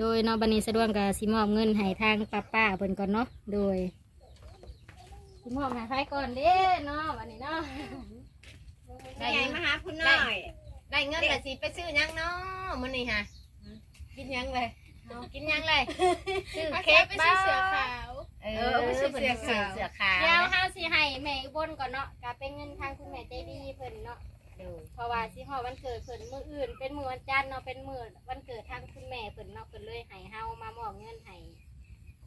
โดยเนาะบันนี้สะดวกกับสิมอบเงินให้ทางป้าป้าเพิ่นก่อนเนาะโดยสิมอบให้ไผก่อนเด้เนาะวันนี้เนาะได้ไงมาหาคุณน้อย ได้เงินแต่สิไปซื้อหยังเนาะมื้อนี้ฮะกินหยังเลยเอากินหยังเลยซื้อเค้กไปบ้าซื้อเสือขาว เออไปซื้อเสื้อขาวเสื้อขาว เดี๋ยวเฮาสิให้แม่อุบลก่อนเนาะก็เป็นเงินทางคุณแม่ใจดีเพิ่นเนาะดู เพราะว่าสิฮอดวันเกิดเพิ่นมื้ออื่น เป็นมื้อวันจันทร์เนาะเป็นมื้อวันเกิดทางคุณแม่เพิ่นเนาะเพิ่นเลยให้เฮามามอบเงินให้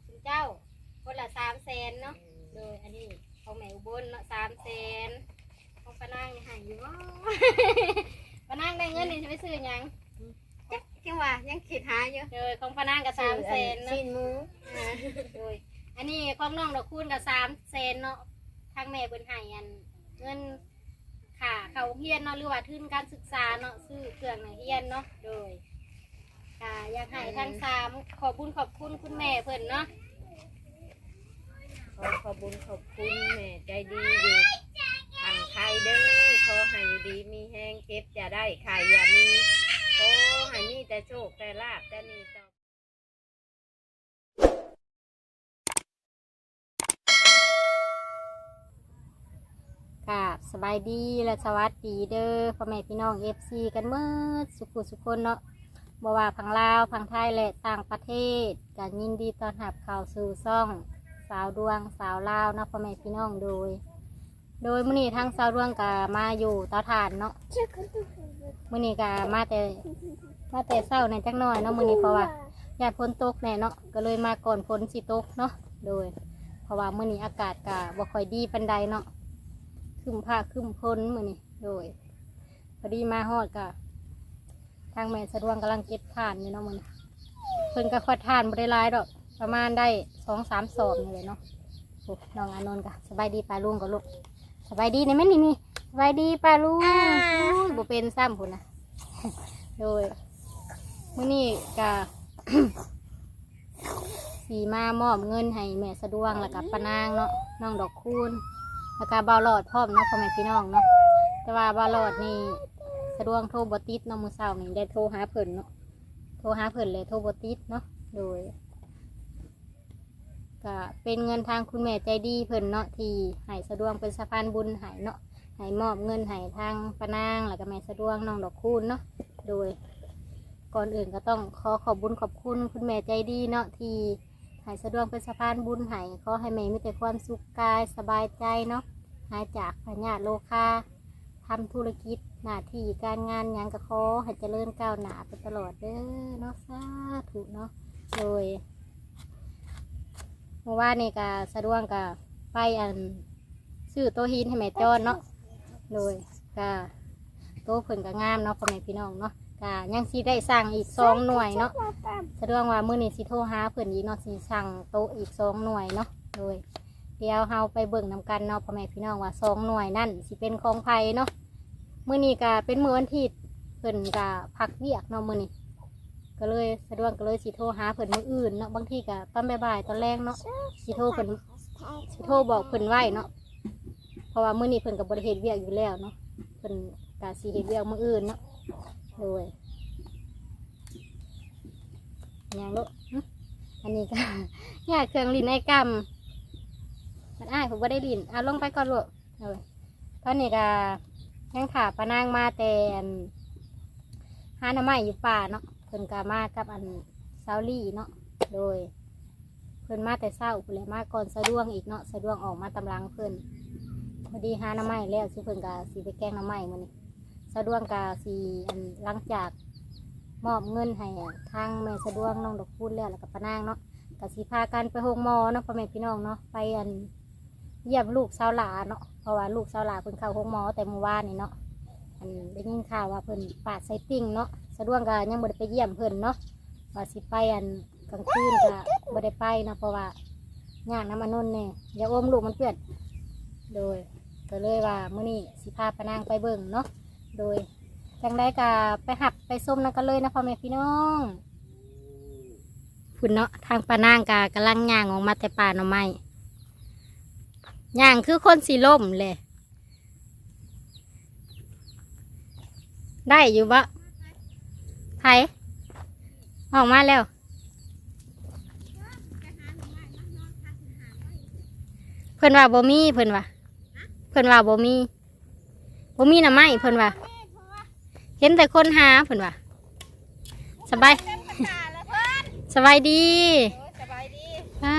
คุณเจ้า คนละ300,000เนาะโดยอันนี้ของแม่อุบลเนาะสามแสนของปานางนี่ใหายอยู่ว่าปานางได้เงินนี่จะไปซื้อหยังจักจังว่ายังคิดหาอยู่โดยของปานางกับสามแสนเนาะ ชิ้นหมูอ่าโดยอันนี้ของน้องดอกคูณกับสามแสนเนาะทางแม่เพิ่นให้อัน เงิน ค่าเขาเฮียนเนาะหรือว่าทุนการศึกษาเนาะซื้อเครื่องนักเรียนเนาะโดยค่ะอยากให้ทั้งสามขอบุญขอบคุณคุณแม่เพิ่นเนาะขอขอบคุญขอบคุณแม่ใจดีอยู่ทางไทยเด้อขอให้อยู่ดีมีแห้งเก็บจะได้ขายอย่ามีขอให้มีแต่โชคแต่ลาบแต่นี่ต่อ ค่ะสบายดีและสวัสดีเด้อพ่อแม่พี่น้องเอฟซีกันเมื่อสุขุสุคนเนาะบ่ว่าพังลาวพังไทยและต่างประเทศกันยินดีต้อนรับเข้าสู่ซ่อง สาวดวงสาวลาวเนาะพ่อแม่พี่น้องโดย โดยมื้อนี้ทางสาวดวงก็มาอยู่เตาถ่านเนาะมื้อนี้ก็มาแต่มาแต่เช้าในจักหน่อยเนาะมื้อนี้เพราะว่าญาติฝนตกแน่เนาะก็เลยมาก่อนฝนสิตกเนาะโดย เพราะว่ามื้อนี้อากาศก็บ่ค่อยดีปานใดเนาะ ขึ้นผ้าขึ้นพ้นมือนี่โดยพอดีมาฮอดกะทางแม่สะดวงกำลังเก็บทานอยู่เนาะมือนี้เพิ่นก็ขอดทานบ่ได้หลายดอกประมาณได้สองสามสอบนี่เลยเนาะโอ้น้องอานนท์กะสบายดีปลาลุงกับลูกสบายดีนะแม่นี่นี่สบายดีปลาลุงอุ้ยบ่เป็นซ้ำพุ่นนะ โดยมื้อนี้กะ สีมามอบเงินให้แม่สะดวงแล้วกับป้านางเนาะน้องดอกคูณ แล้วก็บาหลอดพร้อมเนาะพ่อแม่พี่น้องเนาะแต่ว่าบาหลอดนี่สะดวกโทรบติดเนาะมือเช้านี่ได้โทรหาเพิ่นเนาะโทรหาเพิ่นเลยโทรบติดเนาะโดยก็เป็นเงินทางคุณแม่ใจดีเพิ่นเนาะที่ให้สะดวกเป็นสะพานบุญให้เนาะให้มอบเงินให้ทางปานางแล้วก็แม่สะดวกน้องดอกคูณเนาะโดย ก่อนอื่นก็ต้องขอขอบบุญขอบคุณคุณแม่ใจดีเนาะที่ ให้สะดวกเป็นสะพานบุญให้ขอให้แม่มีแต่ความสุขกายสบายใจเนาะหายจากพญาโลคาทำธุรกิจหน้าที่การงานยังก็ขอให้เจริญก้าวหน้าไปตลอดเด้อเนาะสาธุเนาะโดยเมื่อวานนี่ก็สะดวกก็ไปอันซื้อโตะหินให้แม่จอนเนาะโดยก็โตะเพิ่นก็งามเนาะพ่อแม่พี่น้องเนาะ ก็ยังสิได้สั่งอีกสองหน่วยเนาะสะดวกว่ามื้อนี้สิโทรหาเพิ่นอีกเนาะสิสั่งโต๊ะอีกสองหน่วยเนาะโดยเดี๋ยวเฮาไปเบิ่งนำกันเนาะพ่อแม่พี่น้องว่าสองหน่วยนั่นสิเป็นของไผเนาะมื้อนี้ก็เป็นมื้อวันทิตย์เพิ่นก็พักเวียกเนาะมื้อนี้ก็เลยสะดวกก็เลยสิโทรหาเพิ่นมื้ออื่นเนาะบางทีก็ตอนบ่ายๆตอนแรกเนาะสิโทรเพิ่นสิโทรบอกเพิ่นไว้เนาะเพราะว่ามื้อนี้เพิ่นก็บ่ได้เฮ็ดเวียกอยู่แล้วเนาะเพิ่นก็สิเฮ็ดเวียกมื้ออื่นเนาะ โดยย่างลูกอันนี้ก็ยาเครื่องลินไอ้กำมันอ้ายผมว่าได้ลินเอาลงไปก่อนลูกเอาไว้ตอนนี้ก็ยังขาปะนางมาแต่อันหาหน้ำไม้อยู่ป่าเนาะเพิ่นก็มากับอันเซาลี่เนาะโดย เพิ่นมาแต่เศร้าเลยมาก่อนสะดวงอีกเนาะสะดวงออกมาตำลังเพิ่นพอดีหาหน้ำไม้แล้วสิเพิ่นก็สีไปแกงหน้ำไม้มื้อนี้ สะดวงก็สีอันหลังจากมอบเงินให้ทางแม่สะดวกน้องดอกพูดแล้วแล้วกับปานางเนาะก็สิพากันไปโรงหมอเนาะพ่อแม่พี่น้องเนาะไปอันเยี่ยมลูกสาวหลาเนาะเพราะว่าลูกสาวหลาเพิ่นเข้าโรงหมอแต่เมื่อวานนี่เนาะอันได้ยินข่าวว่าเพิ่นปาดไซติ่งเนาะสะดวกก็ยังบ่ได้ไปเยี่ยมเพิ่นเนาะว่าสิไปอันกลางคืนก็บ่ได้ไปเนาะเพราะว่าย่างน้ำมันนนเนี่ยอย่าอมลูกมันเปื้อนโดยก็เลยว่ามื้อนี้สิพาปานางไปเบิ่งเนาะ โดยจังได้ก็ไปหับไปส้มนั่นก็เลยนะพ่อแม่พี่น้องพุ่นเนาะทางปานางกากำลังย่างออกมาแต่ป่าหน่อไม้ย่างคือคนสีล่มเลยได้อยู่บะไทยออกมาแล้ว เพิ่นว่าบ่มีเพิ่นว่าเพิ่นว่าบ่มี บ่มีหน่อไม้เพิ่นว่าเห็นแต่คนหาเพิ่นว่าสบายสบายดีสบายดีอ่า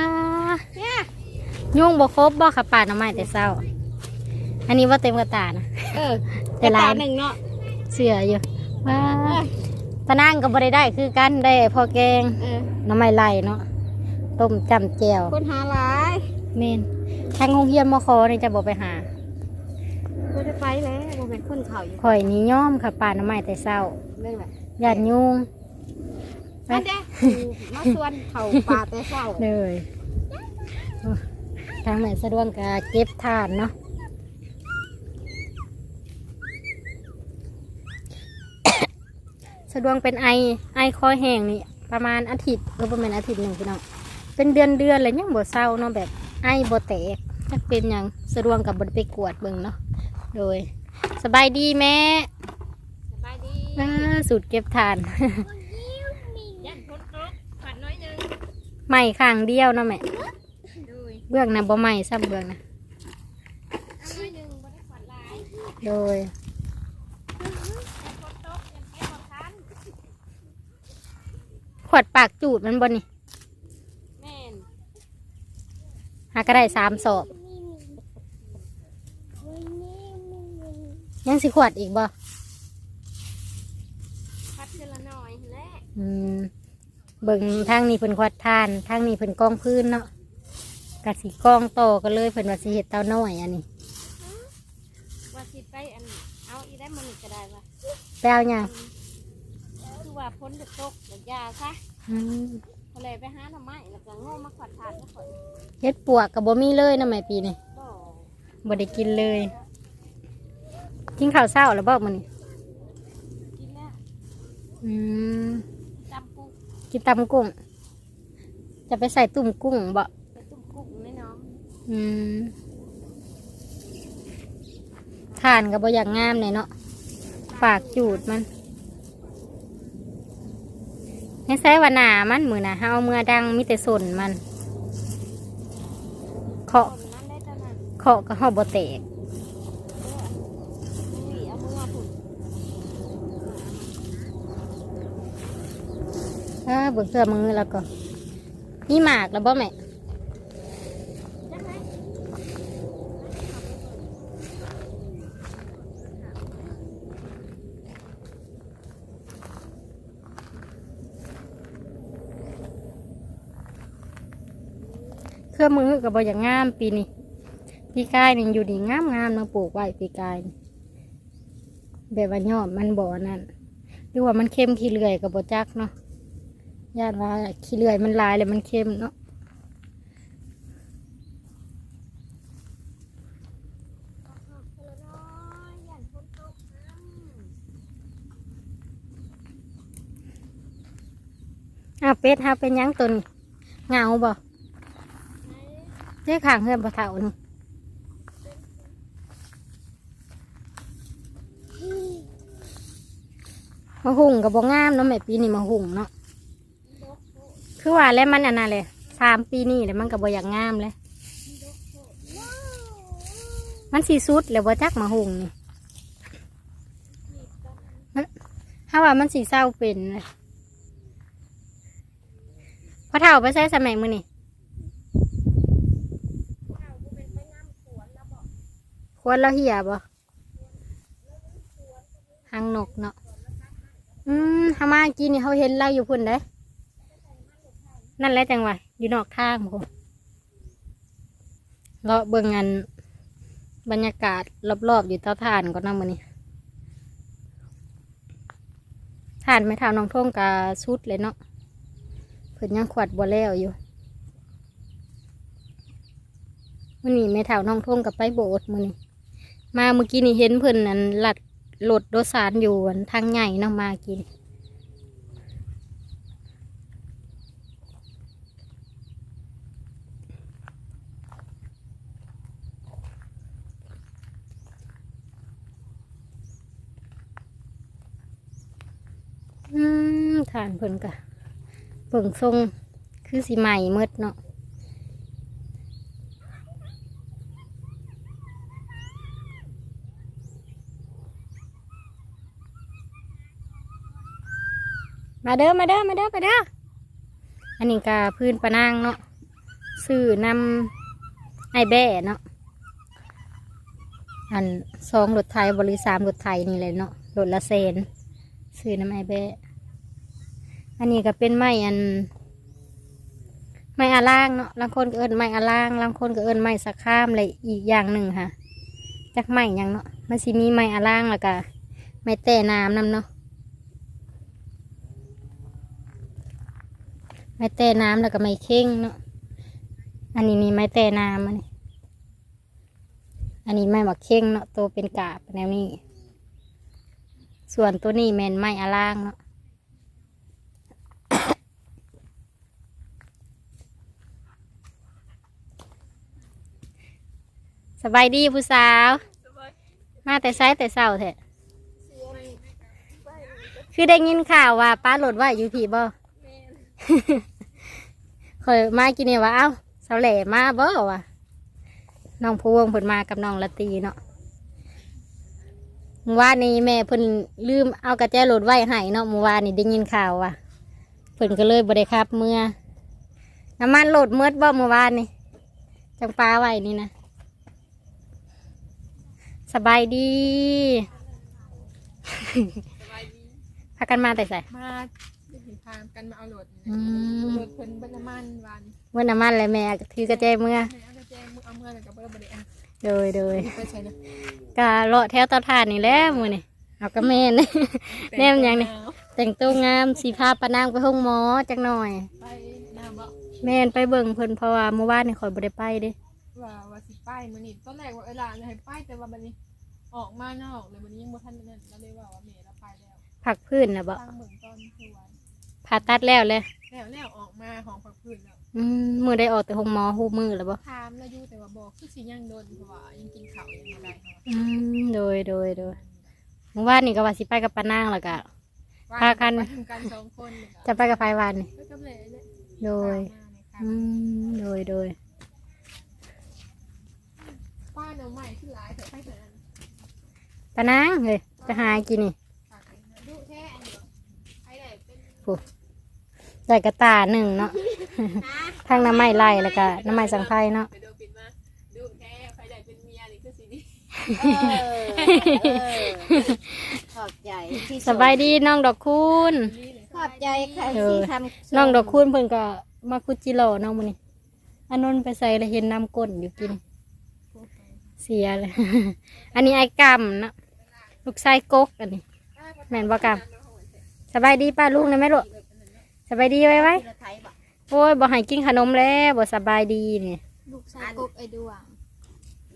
เนี่ยยุ่งบ่ครบบ่ค่ะป่าหน่อไม้แต่เช้า อันนี้ว่าเต็มกระตานะเออแต่ร้านหนึ่งเนาะเสืออยู่ว้าตะนางก็บ่ได้ได้คือกันได้พอแกงเออหน้ำไม้ไหลเนาะต้มจำแจ่วคนหาหลายเมนทางโรงเรียนมคนี่จะบอกไปหาก็ได้ไปแล้วโม เป็นคนเขาอยู่ข่อยนี่ย่อมค่ะป่าหน้ำไม้แต่เช้าเรื่องแบบญาติยุงนั่นเด้มาชวนเขาป่าแต่เช้าเลยทางแม่สะดวกก็เก็บทานเนาะสะดวกเป็นไอไอคอแห้งนี่ประมาณอาทิตย์ก็ประมาณอาทิตย์หนึ่งพี่น้องเป็นเดือนเดือนเลยยังบ่เศร้าเนาะแบบไอบ่แตกจักเป็นหยังสะดวกกับบไดไปกวดเบิ่งเนาะโดย สบายดีแม่สบายดีอ่าสูตรเก็บทาน ยันพ้นตกฝันน้อยหนึงใหม่ข้างเดียวเนาะแม่ดูเบื้องนะบ่ใหม่ซ้ำเบื้องนะน้อยหนึงบ่ได้ฝันหลายโดยยันพ้นตกยันแค่บ่ทันขวดปากจูดมันบนนี่แม่นหาก็ได้สามศอก ยังสิขวดอีกบ่พัดเทือละหน่อยและอืมเบิ่งทางนี้เพิ่นขวดทาน ทางนี้เพิ่นกองพื้นเนาะกะสิกองโตอกันเลยเพิ่นว่าสิเฮ็ดเต้าน้อยอันนี้ว่าสิไปอันเอาอีได้มันก็ได้ว่าแป้วหยังคือว่าพ้นจะตกเดี๋ยวยาซะอืมก็เลยไปหาหน่อไม้แล้วก็โง่มาขวัดทานแล้วขอยเฮ็ดปวกก็บ่มีเลยนะแม่ปีนี้บ่บ่ได้กินเลย กินข้าวเช้าแล้วบ่มื้อนี้กินแล้วอืมจำกุ้งกินตำกุ้ง จะไปใส่ตุ่มกุ้งบ่ไปตุ้มกุ้งแม่น้องอืมทานก็บ่อยากงามเลยเนาะฝากจูดมันให้ใช้ว่าหนามันมือนะเฮาเอามือดังมีแต่ส่วนมันเคาะคนนั้นได้เท่านั้นเคาะก็เฮาบ่แตก เด้ออันนี้เอามือผุด เออเบิ่งเสื้อมือแล้วก็นี่หมากแล้วบ่แม่เครื่องมือก็บ่อยากงามปีนี้ปีกายนี่อยู่ดีงามงามเนาะปลูกไว้ปีกายแบบว่ายอดมันบ่อนั่นหรือว่ามันเข้มขี้เลื่อยก็บ่จักเนาะ ญาติว่าขี้เลื่อยมันลายเลยมันเข้มเนาะเอาเป็ดฮาเป็นยังตนเงาบ่เจ้ขางเฮือนบ่เท่านี่มาหุ่งกับบ่งามเนาะแม่ปีนี้มาหุ่งเนาะ คือว่าแล้วมันอันนั้นเลยสามปีนี่แล้วมันก็บ่อยากงามเลยมันสีสุดแล้วบ่จักมาหุงนี่มันถ้าว่ามันสีเศร้าเป็นเลยพอเท่าไปใช้สมัยมือนี่ควรเราเหี่ยบ่หางนกเนาะ อืมทามากินนี่เขาเห็นเราอยู่พุ่นได้ นั่นแหละจังหวะอยู่นอกทางผมเลาะเบิ่งงานบรรยากาศรอบๆอยู่เตาถ่านก็นั่งมือนี่ถ่านไม่เท่าน้องท่งกาสุดเลยเนาะเพิ่นยังขวดบัวแล้วอยู่มื่อนี้แม่เฒ่าน้องท่งกับไปโบสถ์มือนี้มาเมื่อกี้นี่เห็นเพิ่นนั้นหลัดรถโดยสารอยู่ทางใหญ่เนาะมากินืมฐานเพิ่นกะเบิ่งทรงคือสีใหม่เมดเนาะมาเด้อมาเด้อมาเด้อมาเด้ออันนี้กาพื้นปะนางเนาะซื้อนำไอแบ่เนาะอันสองรถไทยบริสามรถไทยนี่เลยเนาะรถละเซนซื้อน้ำไอแบ่ อันนี้ก็เป็นไม้อัน ไม้อาล่างเนาะบางคนก็เอิ้นไม้อาล่างบางคนก็เอิ้นไม้สะข้ามอะไรอีกอย่างหนึ่งค่ะจักไม้หยังเนาะมันสิมีไม้อาล่างแล้วก็ไม้แต่น้ำนำเนาะไม้แต่น้ำแล้วก็ไม้เข่งเนาะอันนี้มีไม้แต่น้ำอันนี้อันนี้ไม้หมักเข่งเนาะตัวเป็นกาบแนวนี้ ส่วนตัวนี้แมนไม้อาล่างเนาะ สบายดีผู้สาว มาแต่ไซแต่เศร้าแท้คือได้ยินข่าวว่าป้าโหลดว่าอยู่ผีบ่เคยมากินเนี่ยว่าเอ้าสาวแหล่มาบ่วะน้องพวงเพิ่นมากับน้องละตีเนาะเมื่อวานนี้แม่เพิ่นลืมเอากระแจโหลดไว้ให้เนาะเมื่อวานนี้ได้ยินข่าวว่าเพิ่นก็เลยบ่ได้ครับเมื่อน้ำมันโหลดเมื่อบ่เมื่อวานนี่จังปลาไว้นี่นะ สบายดีพากันมาแต่ใส่มาได้เห็นทางกันมาเอาโหลดอืมโหลดเพิ่นเบิ่งน้ำมันวันเมื่อน้ำมันเลยแม่ถือกระเจเมื่อให้เอากระแจมือเอาเมื่อแล้วก็บ่ได้บ่ได้อะโดยโดยไปใส่นะกะเลาะแถวเตาถ่านนี่แหล้วมือนี่เอากระเมนแนมยังนี่ แต่งตัวงามสีผ้าปะนางไปห้องหมอจักหน่อย ไปน้ำบ่แม่นไปเบิ่งเพิ่นเพราะว่าเมื่อวานนี่ข่อยบ่ได้ไปเด้ว่าว่า สิไปมื้อนี้ตอนแรกว่าเออหลานจะให้ไปแต่ว่าบัดนี้ ออกมานอกเลยบัดนี้ยังบ่ทันนั่นก็เลยว่าว่าแม่เราไปแล้วผักพื้นน่ะบ่ทางเบิ่งตอนคือวันผ่าตัดแล้วเลยแล้วแล้วออกมาของผักพื้นแล้วอืมมือได้ออกแต่ห้องหมอฮู้มือแล้วบ่ถามแล้วอยู่แต่ว่าบอกคือสิยังโดนเพราะว่ายังกินข้าวยังบ่ได้เนาะอืมโดยโดยโดยเมื่อวานนี่ก็ว่าสิไปกับปะนางแล้วก็ พากัน ไปทำกันสองคนเลยจะไปกับไฟวานนี่ไปกับเลยเนี่ยโดยข้าวอืมาในมโดยโดย ป้าเนาใหม่ขึ้นหลายแต่ไปแต่นั้นปะนางเฮ้ยจะหากินนี่ฝากไว้นะดูแท้อันเดียวใครได้เป็นได้กระตาหนึ่งเนาะทั้งน้ำไม้ไล่แล้วก็น้ำไม้สังไพรเนาะ ไปดูปิดมาดูแท้ใครได้เป็นเมียนี่คือสิดีเออเออขอบใจที่สบายดีน้องดอกคูณ นี่เลยขอบใจค่ะเออ ที่ทำน้องดอกคูณเพิ่นก็มาคุดจิโร่น้องมันนี่อันนนท์ไปใส่แล้วเห็นน้ำก้นอยู่กิน เสียเลย อันนี้ไอ้กำเนาะลูกชายกกอันนี้ แม่นบ่กำสบายดีป้าลุงนะแม่ลูกสบายดีไว้ไว้ที่เราไทยบ่โอ้ยบ่ให้กินขนมแล้วบ่สบายดีนี่ลูกชายกบไอ้ดวง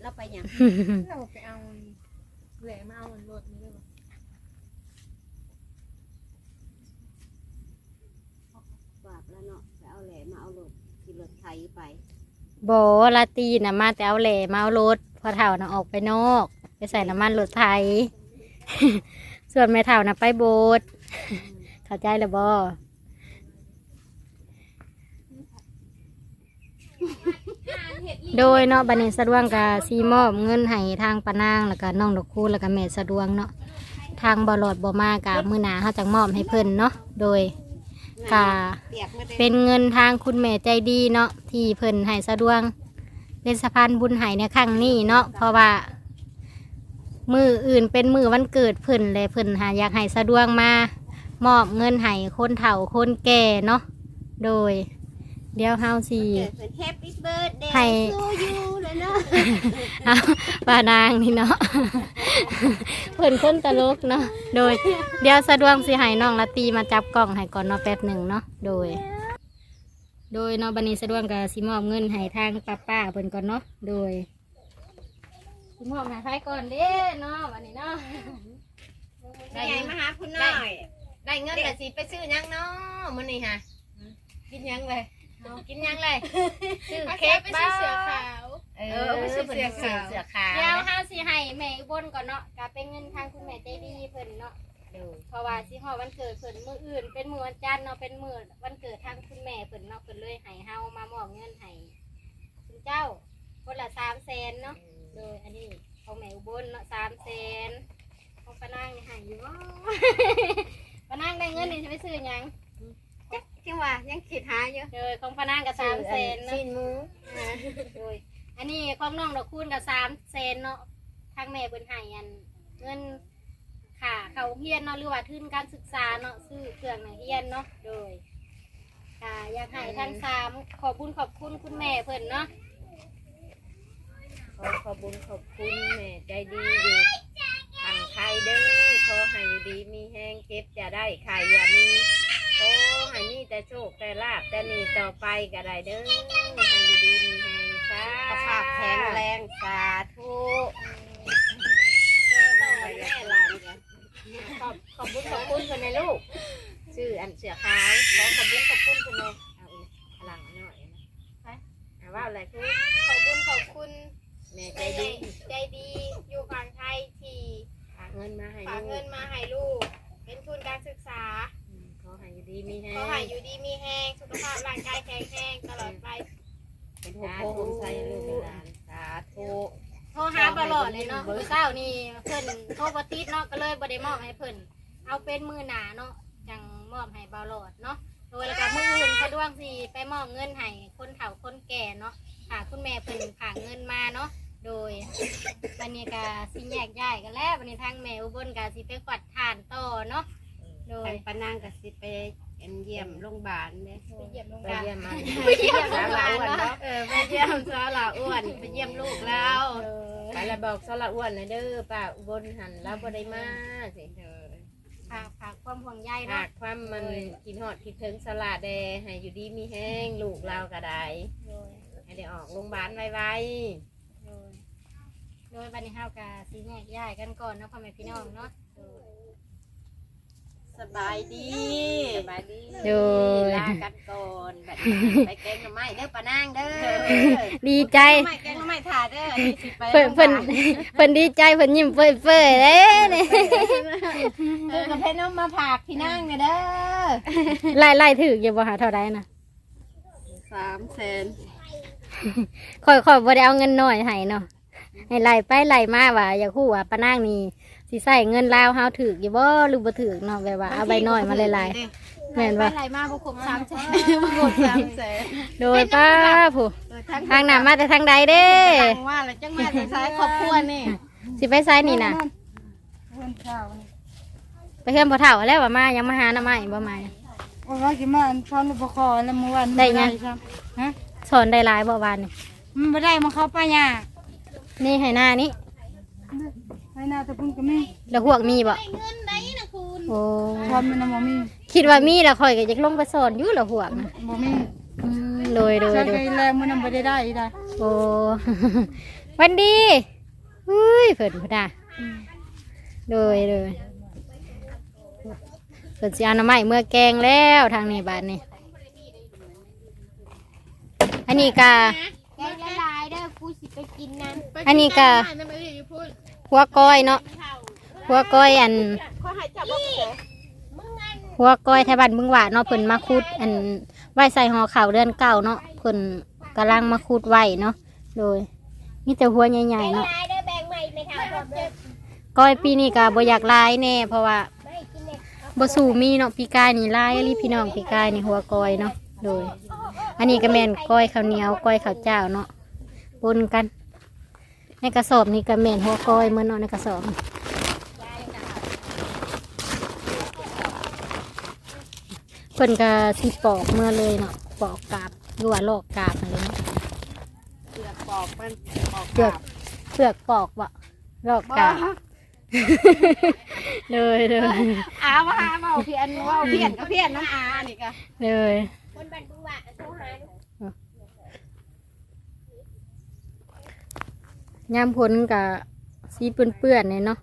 เราไปหยังเราไปเอาแหลมาเอามันรถนี่เลยบ่บาปแล้วเนาะไปเอาแหลมาเอารถขี่รถไทยไปบลาตีนะมาแต่เอาแหล่มาเอารถ พอเท่านะออกไปนอก ไปใส่น้ำมันรถไทย ส่วนแม่เท่านะไปโบสถ์เข้าใจแล้วบอโดยเนาะบันเนสะดวงกับซีมอบเงินให้ทางปานางแล้วก็น้องดอกคูณแล้วก็แม่สะดวงเนาะทางบอลอดบอมากับมือหนาเขาจังมอบให้เพิ่นเนาะโดยกาเป็นเงินทางคุณแม่ใจดีเนาะที่เพิ่นให้สะดวง เป็นสะพานบุญให้ในครั้งนี้เนาะเพราะว่า มืออื่นเป็นมือวันเกิดเพิ่นเลยเพิ่นหาอยากให้สะดวงมามอบเงินให้คนเฒ่าคนแก่เนาะโดย เดี๋ยวเฮาสิเกิดเป็นแฮปปี้เบิร์ดเดย์ให้ ทูยูเลยเนาะเอาป้านางนี่เนาะ เพิ่นคนตลกเนาะโดย เดี๋ยวสะดวงสิให้น้องละตีมาจับกล้องให้ก่อนเนาะแป๊บหนึ่งเนาะโดย โดยเนาะบันนี้สะดวกกับสิมอบเงินให้ทางป้าป้าเพิ่นก่อนเนาะโดยสิมอบให้ใครก่อนเด้เนาะบันนี้เนาะได้ไงมาหาคุณน้อย ได้เงินแต่สิไปซื้อหยังเนาะมื้อนี้ฮะกินหยังเลยกินหยังเลยซื้อเอาเค้เค้กกไปบ้าซื้อเสื้อขาว เออไปซื้อเสื้อขาว เสื้อขาว เดี๋ยวเฮาสิให้แม่อุบลก่อนเนาะก็เป็นเงินทางคุณแม่ใจดีเพิ่นเนาะ ดูเพราะว่าสิฮอดวันเกิดเพิ่นมื้ออื่น เป็นมื้อวันจันทร์เนาะเป็นมื้อวันเกิดทางคุณแม่เพิ่นเนาะเพิ่นเลยให้เฮามามอบเงินให้คุณเจ้าคนละ300,000เนาะโดยอันนี้ของแม่อุบลเนาะ300,000ของป้านางนี่ให้อยู่บ่พปานางได้เงินนี่จะไปซื้อหยังจังว่ายังคิดหาอยู่โดยของปานางกับสามแสนเนาะสิ้นหมูอ่าโดยอันนี้ของน้องดอกคูณกับสามแสนเนาะทางแม่เพิ่นให้อัน เงิน ค่าเขาเฮียนเนาะหรือว่าทุนการศึกษาเนาะซื้อเครื่องนักเรียนเนาะโดยค่ะอยากให้ทั้งสามขอบคุญขอบคุณคุณแม่เพิ่นเนาะขอขอบคุญขอบคุณแม่ใจดีอยู่ทางไทยเด้อขอให้อยู่ดีมีแห้งเก็บจะได้ขายอย่ามีขอให้มีแต่โชคแต่ลาบแต่นี่ต่อไปก็ได้เด้อให้อยู่ดีมีแห้งค่ะสุขภาพแข็งแรงสาธุ แม่หลานกัน ขอบขอบคุณขอบคุณคนในลูกชื่ออันเสือขาวขอขอบคุณขอบคุณคนในเอาอีกพลังหน่อยนะไปเอาว่าอะไรคือขอบคุณขอบคุณแม่ใจดีใจดีอยู่ฝั่งไทยที่ฝากเงินมาให้ฝากลูเงิกนมาให้ลูก เป็นทุนการศึกษาอืมขอให้อยู่ดีมีแห้ขอให้อยู่ดีมีแห้งสุขภาพร่างกายแข็งแรงตลอดไปเป็นหัวสาโพธุงใส่ใส่ลูลูกกหหลาลานนสาธุ โทรหาตลอดเลยเนาะมื้อเช้านี่เพิ่นโทรบ่ติดเนาะก็เลยบ่ได้มอบให้เพิ่นเอาเป็นมือหนาเนาะจังมอบให้เบาหลอดเนาะโดยแล้วก็มืออื่นสะดวกสิไปมอบเงินให้คนเฒ่าคนแก่เนาะค่ะคุณแม่เพิ่นฝาเงินมาเนาะโดยวันนี้ก็สิแยกย้ายกันแล้ววันนี้ทางแม่อุบลก็สิไปกวาดทานต่อเนาะโดย ปานางก็สิไป เยี่ยมโรงพยาบาลเด้ไปเยี่ยมโรงพไปยาบาลเยี่ยมมันไปเยี่ยมโรงพยาบาลเนาะเออไปเยี่ยมสาวหล่าอ้วนไปเยี่ยมลูกแล้วไปแล้วบอกสละอ้วนนะเด้อป้าอุบลหันแล้วบ่ได้มาสิเออฝากฝากความห่วงใยหาเนาะกความมันกินฮอดคิดถึงสละแดให้อยู่ดีมีแห้งลูกเราก็ได้โดยให้ได้ออกโรงพยาบาลไวโดยโดยบันนี้เฮากะสีแยกย้ายกันก่อนเนาะพ่อแม่พี่น้องเนาะ สบายดีสบายดีโดย ลากันก่อนบัดนี้ไปแกงหน่อไม้เด้อปานางเด้อดีใจหน่อไม้แกงหน่อไม้ถ่าเด้อนี่สิไปเพิ่นเพิ่นเพิ่นดีใจเพิ่นยิ้มเปื่อยเปื่อยๆเลยนี่เออกับเพนน้องมาผากพี่นางเนี่ยเด้อไล่ไล่ถืออย่าบ่หาเท่าใดนะสามแสนค่อยค่อยบ่ได้เอาเงินน้อยให้เนาะให้ไล่ไปไล่มาว่า อยากฮู้ว่าปานางนี่ สิใส่เงินลาวเฮาถืออยู่บ่หรือบ่ถือเนาะแบบว่าเอาใบน้อยมาหลายๆแม่นบ่อะไรมาบุคคลสามแสนหมดสามแสนโดยป้าผู้เออทั้งทางหน้ามาแต่ทางใดเด้ทางว่าแล้วจังมาจะใช้ครอบครัวนี่สิไปไสนี่น่ะไปเฮือนบ่เฒ่าแล้วว่ามายังมาหาหน้าไม้บ่มาว่าว่ากินมาอันทอนอุปกรณ์แล้วเมื่อวานได้ไงครับฮะสอนได้หลายบ่วานนี่มันไม่ได้มาเข้าไปยากนี่ให้หน้านี้ ให้หน้าตะพุ่นก็มีแล้วพวกมีบ่โอ้ทอนมันน่ะบ่มีคิดว่ามีแล้วข่อยก็จะลงไปสอนอยู่แล้วพวกนะบ่มีอืมโดยโดยใช้โดไปยแล้วมันนำบ่ได้ได้ได้โอ้ วันดีอุ้ยเพิ่นพุ่นน่ะโดยโดยเพิ่นสิเอาหน้ำไม้เมื่อแกงแล้วทางนี้บาดนี้ อันนี้กะแกงละลายเด้อกูสิไปกินนั้นอันนี้กะ หัวก้อยเนาะหัวก้อยอันหัวก้อยไทยบ้านมึงหวาเนาะเพิ่นมาคูดอันไว้ใส่ห่อข่าวเดือนเก่าเนาะเพิ่นกำลังมาคูดไว้เนาะโดยมีแต่หัวใหญ่ๆเนาะก้อยปีนี้ก็บ่อยากลายแน่เพราะว่าบ่สู่มีเนาะปีกายนี่ลายอีหลีพี่น้องปีกายนี่หัวก้อยเนาะโดย อันนี้ก็แม่นก้อยข้าวเหนียวก้อยข้าวเจ้าเนาะปนกัน ในกระสอบนี่ก็แม่นหัวก้อยเหมือนเนาะในกระสอบเพิ่นก็สิปอกเมื่อเลยเนาะปอกกาบหรือว่าลอกกาบอะไรเนาะเปลือกปอกมันปอกเปลือกเปลือกปอกบ่ลอกกาบเลยเลยอาว่าเมาเพียนเว่าเพียนก็เพียนน้ำอานี่ก็เลยคนบ้านบุว่าโทรหา ยามพ้นกับสีเปื้อนๆเนี่ยเนาะ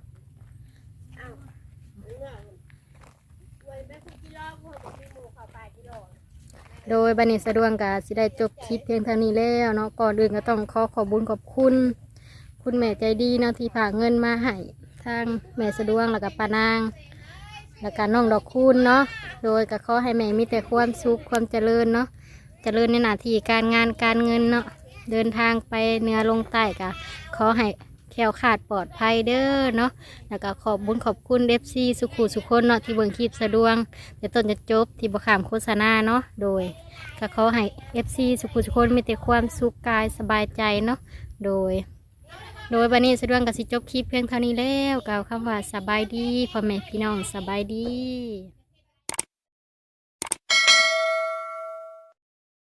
โดยบันิสะดวงกับสิได้จบคลิปเพียงเท่านี้แล้วเนาะก่อนอื่นก็ต้องขอขอบุญขอบคุณ คุณแม่ใจดีเนาะที่ฝาเงินมาให้ทางแม่สะดวงแล้วก็ปานาง แล้วก็น้องดอกคูณเนาะโดยก็ขอให้แม่มีแต่ความสุขความเจริญเนาะเจริญในหน้าที่การงานการเงินเนาะ เดินทางไปเหนือลงใต้ก็ขอให้แขคล้วขาดปลอดภัยเด้อเนาะแล้วก็ขอบบุญขอบคุณเอฟซีสุขุสุขคนเนาะที่เบิ่งคลิปสะดวงแต่ต้นจะจบที่บขามโฆษณาเนาะโดยก็ขอให้เอฟซีสุขุสุขคนมีแต่ความสุขกายสบายใจเนาะโดย โดยวันนี้สะดวงกับสิจบคลิปเพียงเท่านี้แล้วกล่าวคำว่าสบายดีพ่อแม่พี่น้องสบายดี